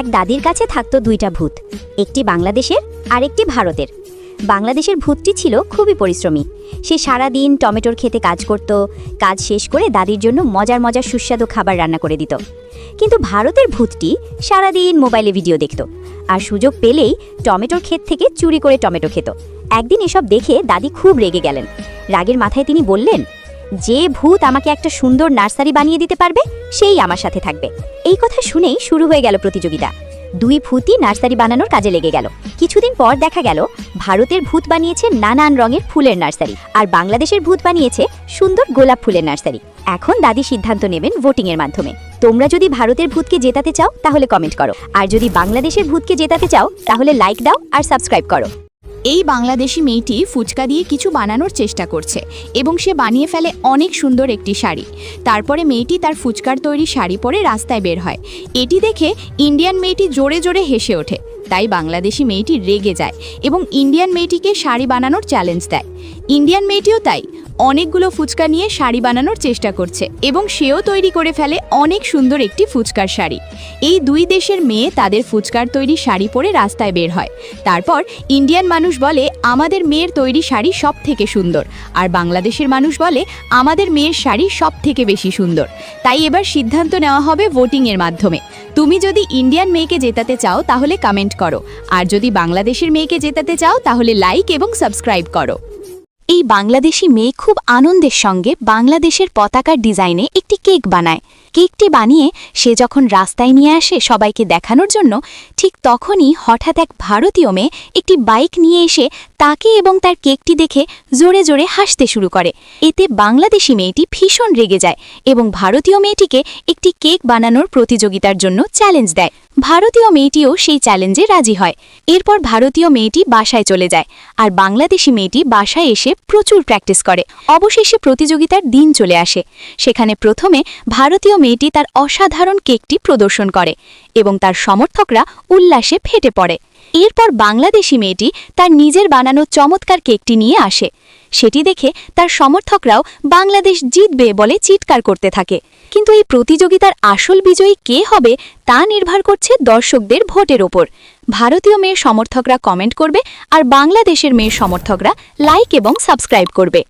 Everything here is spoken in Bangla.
এক দাদির কাছে থাকতো দুইটা ভূত, একটি বাংলাদেশের আর একটি ভারতের। বাংলাদেশের ভূতটি ছিল খুবই পরিশ্রমী। সে সারা দিন টমেটোর খেতে কাজ করত, কাজ শেষ করে দাদির জন্য মজার মজার সুস্বাদু খাবার রান্না করে দিত। কিন্তু ভারতের ভূতটি সারাদিন মোবাইলে ভিডিও দেখত আর সুযোগ পেলেই টমেটোর ক্ষেত থেকে চুরি করে টমেটো খেত। একদিন এসব দেখে দাদি খুব রেগে গেলেন। রাগের মাথায় তিনি বললেন যে ভূত আমাকে একটা সুন্দর নার্সারি বানিয়ে দিতে পারবে, সেই আমার সাথে থাকবে। এই কথা শুনেই শুরু হয়ে গেল প্রতিযোগিতা। দুই ভূতই নার্সারি বানানোর কাজে লেগে গেল। কিছুদিন পর দেখা গেল, ভারতের ভূত বানিয়েছে নানান রঙের ফুলের নার্সারি, আর বাংলাদেশের ভূত বানিয়েছে সুন্দর গোলাপ ফুলের নার্সারি। এখন দাদি সিদ্ধান্ত নেবেন ভোটিং এর মাধ্যমে। তোমরা যদি ভারতের ভূতকে জেতাতে চাও, তাহলে কমেন্ট করো। আর যদি বাংলাদেশের ভূতকে জেতাতে চাও, তাহলে লাইক দাও আর সাবস্ক্রাইব করো। এই বাংলাদেশি মেয়েটি ফুচকা দিয়ে কিছু বানানোর চেষ্টা করছে এবং সে বানিয়ে ফেলে অনেক সুন্দর একটি শাড়ি। তারপরে মেয়েটি তার ফুচকার তৈরি শাড়ি পরে রাস্তায় বের হয়। এটি দেখে ইন্ডিয়ান মেয়েটি জোরে জোরে হেসে ওঠে। তাই বাংলাদেশি মেয়েটি রেগে যায় এবং ইন্ডিয়ান মেয়েটিকে শাড়ি বানানোর চ্যালেঞ্জ দেয়। ইন্ডিয়ান মেয়েটিও তাই। অনেকগুলো ফুচকা নিয়ে শাড়ি বানানোর চেষ্টা করছে এবং সেও তৈরি করে ফেলে অনেক সুন্দর একটি ফুচকার শাড়ি। এই দুই দেশের মেয়ে তাদের ফুচকার তৈরি শাড়ি পরে রাস্তায় বের হয়। তারপর ইন্ডিয়ান মানুষ বলে, আমাদের মেয়ের তৈরি শাড়ি সব থেকে সুন্দর। আর বাংলাদেশের মানুষ বলে, আমাদের মেয়ের শাড়ি সব থেকে বেশি সুন্দর। তাই এবার সিদ্ধান্ত নেওয়া হবে ভোটিংয়ের মাধ্যমে। তুমি যদি ইন্ডিয়ান মেয়েকে জেতাতে চাও, তাহলে কমেন্ট করো। আর যদি বাংলাদেশের মেয়েকে জেতাতে চাও, তাহলে লাইক এবং সাবস্ক্রাইব করো। এই বাংলাদেশি মেয়ে খুব আনন্দের সঙ্গে বাংলাদেশের পতাকার ডিজাইনে একটি কেক বানায়। কেকটি বানিয়ে সে যখন রাস্তায় নিয়ে আসে সবাইকে দেখানোর জন্য, ঠিক তখনই হঠাৎ এক ভারতীয় মেয়ে একটি বাইক নিয়ে এসে তাকে এবং তার কেকটি দেখে জোরে জোরে হাসতে শুরু করে। এতে বাংলাদেশি মেয়েটি ভীষণ রেগে যায় এবং ভারতীয় মেয়েটিকে একটি কেক বানানোর প্রতিযোগিতার জন্য চ্যালেঞ্জ দেয়। ভারতীয় মেয়েটিও সেই চ্যালেঞ্জে রাজি হয়। এরপর ভারতীয় মেয়েটি বাসায় চলে যায় আর বাংলাদেশি মেয়েটি বাসায় এসে প্রচুর প্র্যাকটিস করে। অবশেষে প্রতিযোগিতার দিন চলে আসে। সেখানে প্রথমে ভারতীয় মেয়েটি তার অসাধারণ কেকটি প্রদর্শন করে এবং তার সমর্থকরা উল্লাসে ফেটে পড়ে। এরপর বাংলাদেশি মেয়েটি তার নিজের বানানো চমৎকার কেকটি নিয়ে আসে। সেটি দেখে তার সমর্থকরাও বাংলাদেশ জিতবে বলে চিৎকার করতে থাকে। কিন্তু এই প্রতিযোগিতার আসল বিজয়ী কে হবে তা নির্ভর করছে দর্শকদের ভোটের ওপর। ভারতীয় মেয়ের সমর্থকরা কমেন্ট করবে আর বাংলাদেশের মেয়ের সমর্থকরা লাইক এবং সাবস্ক্রাইব করবে।